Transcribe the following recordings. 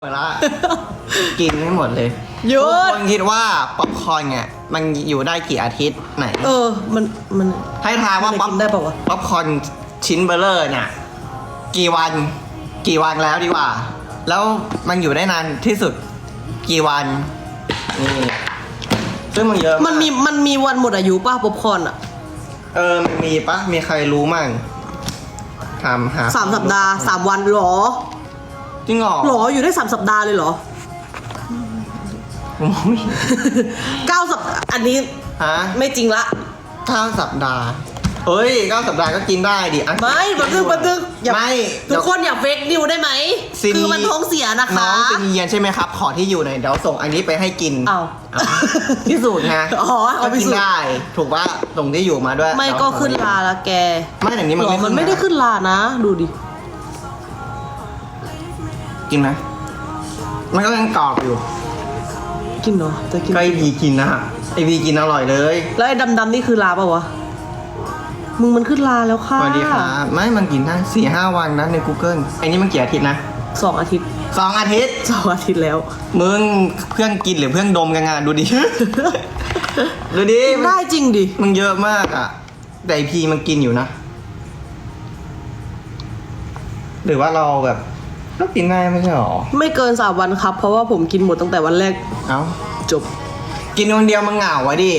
หมดละ กินไม่หมดเลยหยุทุกดคนคิดว่าป๊อปคอร์นเนี่ยมันอยู่ได้กี่อาทิตย์ไหน เออ มัน มัน ให้ทายว่ามันจะป๊อปกินได้เปล่าวะ ป๊อปคอร์นชิ้นเบลเลอร์เนี่ยกี่วัน กี่วันแล้วดีกว่า แล้วมันอยู่ได้นานที่สุดกี่วันนี่ซึ่งมันเยอะากมันมี มันมีวันหมดอายุป่ะป๊อปคอร์นอะเออมันมีปะมีใครรู้มั่งถามหาสามสัปดาห์สามวันหรอ จริงเหรอหรออยู่ได้สามสัปดาห์เลยเหรอโอ้ยเก้าสัปอันนี้ฮะไม่จริงละ เก้าสัปดาห์เฮ้ยเก้าสัปดาห์ก็กินได้ดิอะ ไม่บันทึกบันทึกอย่าไม่ทุกคนอย่าเฟกนิวได้ไหม ซินคือมันท้องเสียนะคะน้องเป็นเยียนใช่ไหมครับ ขอที่อยู่หน่อยเดี๋ยวส่งอันนี้ไปให้กินอ้าวเอา พิสูจน์ไงอ๋อเอาก็พิกินสูจน์ ได้ ถูกว่าส่งที่อยู่มาด้วยไม่เดี๋ยวก็ส่งขึ้นลาละแกไม่แต่นี้มันหรอไม่มันไม่ได้ขึ้นลานะ ดูดิ กินไหมมันก็ยังกรอบอยู่กินเนาะจะกินก็ไอพีกินนะไอพีกินอร่อยเลยแล้วไอ้ดำๆนี่คือลาเปล่าวะมึงมันขึ้นลาแล้วค่ะสวัสดีครับไม่มันกินได้สี่ห้าวันนะใน Google ไอ้นี่มันกี่อาทิตย์นะสองอาทิตย์สองอาทิตย์สองอาทิตย์แล้ว มึงเพื่อนกินหรือเพื่อนดมกันงานดูดิ ดูดิกินได้จริงดิมันเยอะมากอะ แต่ไอพีมันกินอยู่นะ หรือว่าเราแบบ เรากินได้ไม่ใช่หรอ ไม่เกินสามวันครับ เพราะว่าผมกินหมดตั้งแต่วันแรกเอ้า จบ กินคนเดียวมันเหงาไว้ดิ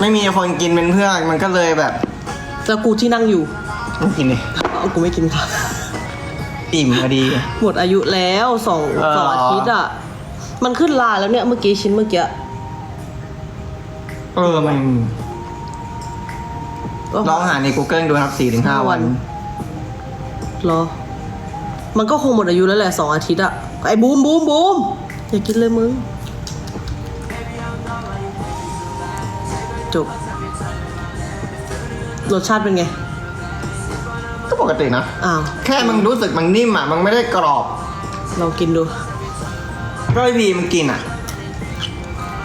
ไม่มีคนกินเป็นเพื่อนมันก็เลยแบบแล้วกูที่นั่งอยู่ไม่กินดิเอากูไม่กินค่ะ อิ่มพอดี หมดอายุแล้วสองเออ สองอาทิตย์อะ มันขึ้นลาแล้วเนี่ยเมื่อกี้ชิ้นเมื่อกี้เออมันก็ ลองหาใน Google ดูครับสี่ถึงห้าวันเหรอ มันก็คงหมดอายุแล้วแหละสองอาทิตย์อะไอ้บูมบูมบูมอย่ากินเลยมึง จบ รสชาติเป็นไง ก็ปกตินะ อ้าว แค่มันรู้สึกมันนิ่มอะ มันไม่ได้กรอบลองกินดูก็ไอพีมันกินอะ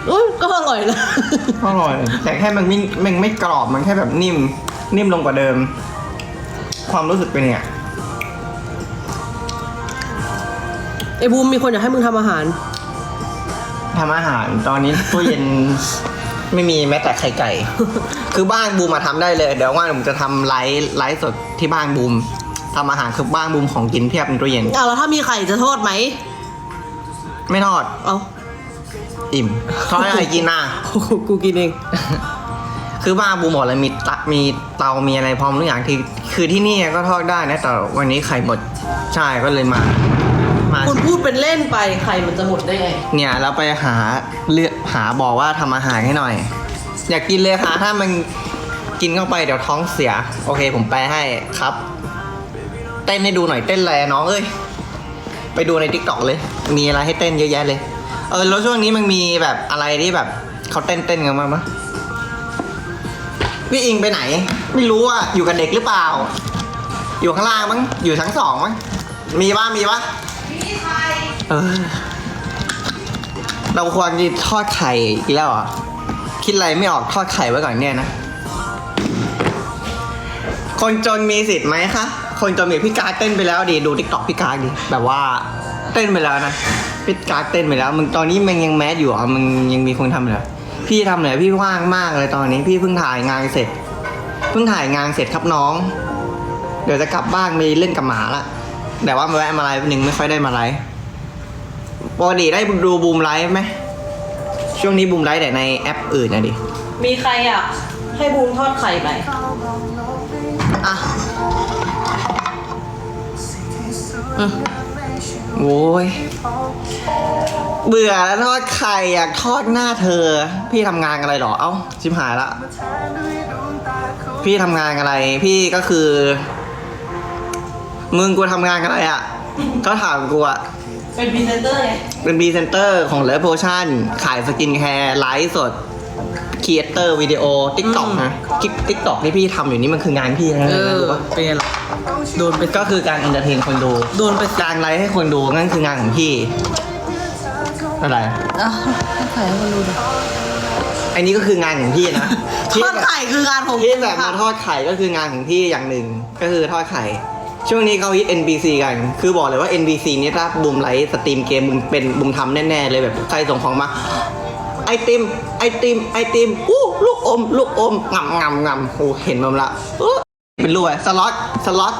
อุ้ยก็อร่อยนะ อร่อย แต่แค่มันไม่มันไม่กรอบ มันแค่แบบนิ่ม นิ่มลงกว่าเดิม ความรู้สึกเป็นไง ไอ้บูมมีคนอยากให้มึงทำอาหาร ทำอาหารตอนนี้ตู้เย็น ไม่มีแม้แต่ไข่ไก่ คือบ้านบูมมาทำได้เลย เดี๋ยวว่าผมจะทำไลฟ์ไลฟ์สดที่บ้านบูมทำอาหารคือบ้านบูมของกินเพียบในตู้เย็น อ้าวแล้วถ้ามีไข่จะโทษไหม ไม่ทอดเอา อิ่มทอดให้ใครกินน่ะ กูกินเอง คือบ้านบูมหมดเลยมีตะมีเตามีอะไรพร้อมทุกอย่างที่ คือที่นี่ก็ทอดได้นะแต่วันนี้ไข่หมดใช่ก็เลยมามาคุณพูดเป็นเล่นไปไข่มันจะหมดได้ไง เนี่ยเราไปหาเลือกหาบอกว่าทำอาหารให้หน่อย อยากกินเลยค่ะถ้ามันกินเข้าไปเดี๋ยวท้องเสีย โอเคผมแปลให้ครับ เต้นให้ดูหน่อยเต้นอะไรอะน้องเอ้ยไปดูในทิกตอกเลย มีอะไรให้เต้นเยอะแยะเลย เออแล้วช่วงนี้มันมีแบบอะไรที่แบบเขาเต้นเต้นกันมางมะพี่อิงไปไหน ไม่รู้อะอยู่กับเด็กหรือเปล่า อยู่ข้างล่างมั้งอยู่ชั้นสองมั้งมีปะมีปะ เออเราควรจะทอดไข่อีกแล้วอะคิดอะไรไม่ออกทอดไข่ไว้ก่อนเนี่ยนะ คนจนมีสิทธิ์ไหมคะ คนจนมีพี่การเต้นไปแล้วดิดูทิกตอกพี่การดิแบบว่าเต้นไปแล้วนะพี่การเต้นไปแล้วมึงตอนนี้มันยังแมสอยู่อะมึงยังมีคนทำเหรอพี่ทำเหรอพี่ว่างมากเลยตอนนี้ พี่เพิ่งถ่ายงานเสร็จ เพิ่งถ่ายงานเสร็จครับน้อง เดี๋ยวจะกลับบ้านไปเล่นกับหมาละ แต่ว่ามาแวะมาไลฟ์หนึ่งไม่ค่อยได้มาไลฟ์ปกติได้ดูบูมไลฟ์ไหมช่วงนี้บูมไลฟ์แต่ในแอปอื่นนะดิมีใครอยากให้บูมทอดไข่ไหมอะอืมโว้ยเบื่อแล้วทอดไข่อยากทอดหน้าเธอ พี่ทำงานอะไรหรอเอ้าชิมหายละ พี่ทำงานอะไร พี่ก็คือ มึงกูทำงานอะไรอะก็ถามกูอะ เป็นพรีเซนเตอร์ไงเป็นพรีเซนเตอร์ของเลฟโพชั่น ขายสกินแคร์ไลฟ์สดครีเอเตอร์วิดีโอติ๊กต็อกนะติ๊กต็อกที่พี่ทำอยู่นี่มันคืองานพี่นะเออรู้ปะเป็นไงล่ะโดนไปก็คือการเอนเตอร์เทนคนดูโดนไปการไลฟ์ให้คนดูนั่นคืองานของพี่ อะไรอะทอดไข่ให้คนดูดิอันนี้ก็คืองานของพี่นะทอดไข่คืองานของที่คุณแบบมาค่ะทอดไข่ก็คืองานของพี่อย่างหนึ่งก็คือทอดไข่ ช่วงนี้เขาฮิต NPC กัน คือบอกเลยว่า NPC เนี่ยถ้าบูมไลฟ์สตรีมเกมบูมเป็นบูมทำแน่ๆเลยแบบใครส่งของมา ไอติม ไอติม ไอติม อู้ลูกอม ลูกอมงำงำงำโอ้เห็นมันละอู้เป็นรวยสล็อต สล็อต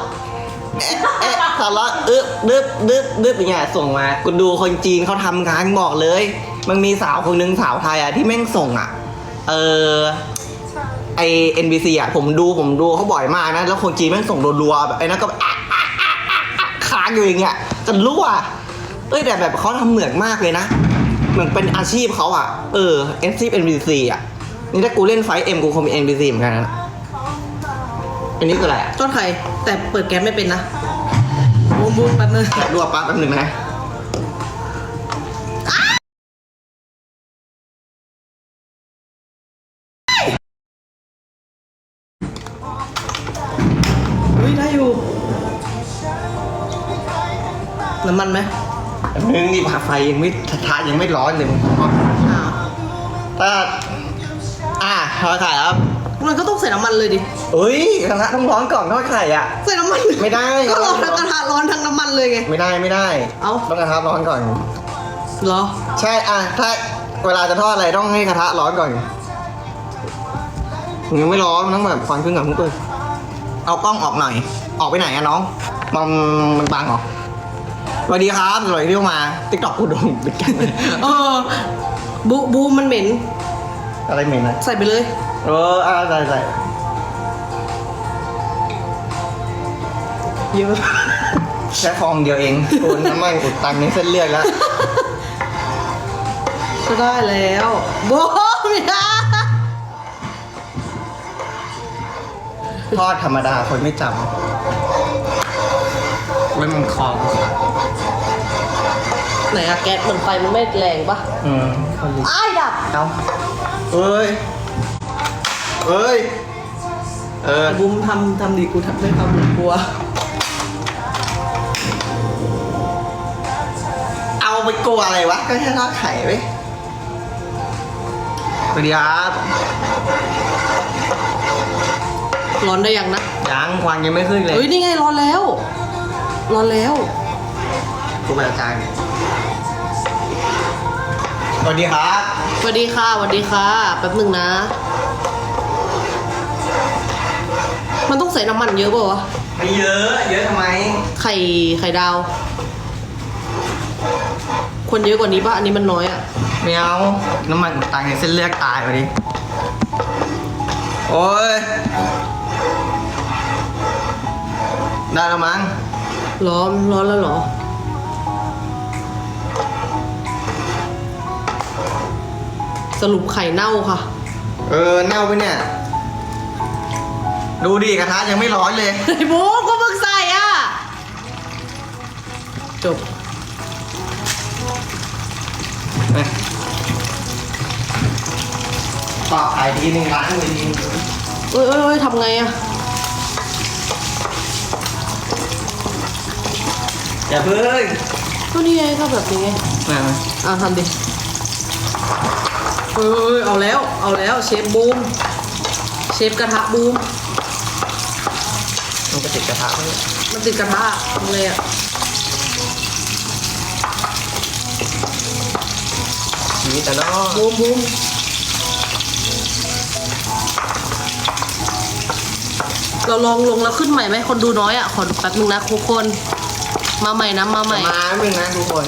เอ๊ะเอ๊ะสล็อตอึ๊บดึบดึบดึบอย่างเงี้ยส่งมากูดูคนจีนเขาทำงานบอกเลย มันมีสาวคนนึงสาวไทยอะที่แม่งส่งอะเออ ไอ NBC อะผมดูผมดูเขาบ่อยมากนะ แล้วคนจีนแม่งส่งรัวๆแบบไอ้นั่นก็แบบอะอะอะอะอะค้างอยู่อย่างเงี้ยจนรั่วเอ้ยแต่แบบเขาทำเหมือนมากเลยนะ เหมือนเป็นอาชีพเขาอะ เออเอ็นซี NBC อะ นี่ถ้ากูเล่นไฟเอ็มกูคงมี NBC เหมือนกันนะอันนี้คืออะไรอะทอดไข่แต่เปิดแก๊สไม่เป็นนะบูมบูมแป๊บนึงแกะรั่วปั๊บแป๊บหนึ่งนะ น้ำมันไหมแป๊บนึงนี่ไฟยังไม่ท้ายังไม่ร้อนเลยมึงอ้าวถ้าอะทอดไข่ครับ มันก็ต้องใส่น้ำมันเลยดิเอ้ยกระทะต้องร้อนก่อนทอดไข่อะ ใส่น้ำมันไม่ได้ ก็ร้อนทั้งกระทะร้อนทั้งน้ำมันเลยไง ไม่ได้ไม่ได้เอ้า ต้องกระทะร้อนก่อน เหรอ ใช่อะถ้าเวลาจะทอดอะไรต้องให้กระทะร้อนก่อนมันยังไม่ร้อนมันต้องแบบควันขึ้นก่อนทุกคนเอากล้องออกหน่อย ออกไปไหนอะน้อง มันมันบังเหรอ สวัสดีครับสวัสดีที่เข้ามาติ๊กต็อกกูโดนปิดกันเออบูบูมมันเหม็น อะไรเหม็นนะใส่ไปเลย เอออะใส่ใส่เยอะแค่ฟองเดียวเองโอนน้ำมันอุดตันในเส้นเลือดแล้ว ก็ได้แล้วโบไม่ได้ทอดธรรมดาคนไม่จำ ไว้มันคองไหนอะแก๊สเหมือนไฟมันไม่แรงปะอืมคนนี้อ้ายดับ เอาเอ้ย เอ้ย เออบูมทำทำดีกูทำไม่ทำเหมือนกลัว เอาไปกลัวอะไรวะ ก็แค่ทอดไข่ไว้ยสวัสดีครับร้อนได้ยังนะยังควันยังไม่ขึ้นเลยเฮ้ยนี่ไงร้อนแล้ว ร้อนแล้วกูเป็นอาจารย์สวัสดีครับสวัสดีค่ะสวัสดีค่ะแป๊บหนึ่งนะ มันต้องใส่น้ำมันเยอะเปล่าวะไม่เยอะ เยอะทำไม ไข่ไข่ดาวควรเยอะกว่านี้ป่ะ อันนี้มันน้อยอะไม่เอา น้ำมันอุดตันในเส้นเลือดตายไปดิโอ้ย ได้แล้วมั้ง ร้อนร้อนแล้วเหรอ สรุปไข่เน่าค่ะ เออเน่าไปเนี่ย ดูดิกระทะยังไม่ร้อนเลย ไอ้บูมก็เพิ่งใส่อะ จบต่อขายทีหนึ่งล้านเลยทีนึงเอ้ยเอ้ยเอ้ยทำไงอะ อย่าเพิ่งก็นี่ไงก็แบบนี้ไงมาอะทำดิเฮ้ยเอาแล้วเอาแล้วเชฟบูมเชฟกระทะบูมมันจะติดกระทะไหมมันติดกระทะทำเลยอะนี่แต่เนอะบูมบูมเราลองลงแล้วขึ้นใหม่ไหมคนดูน้อยอะขอแป๊บนึงนะทุกคน มาใหม่นะมาใหม่ มาหนึ่งนะทุกคน